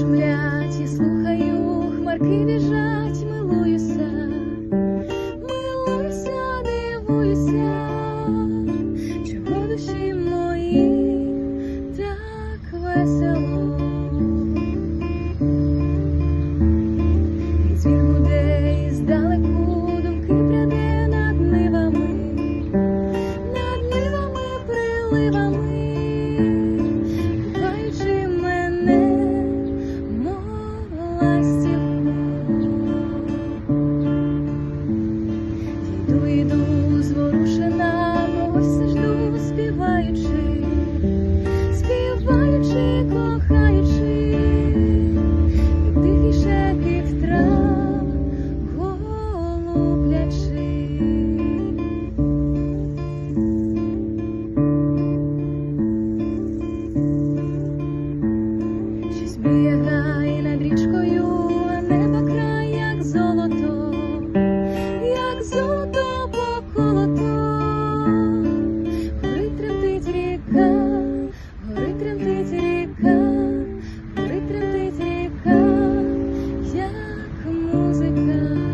Шумлять і слухаю, хмарки біжать, милуюся, милуюся, дивуюся, чого душі мої так весело. приливами, кохаючи música.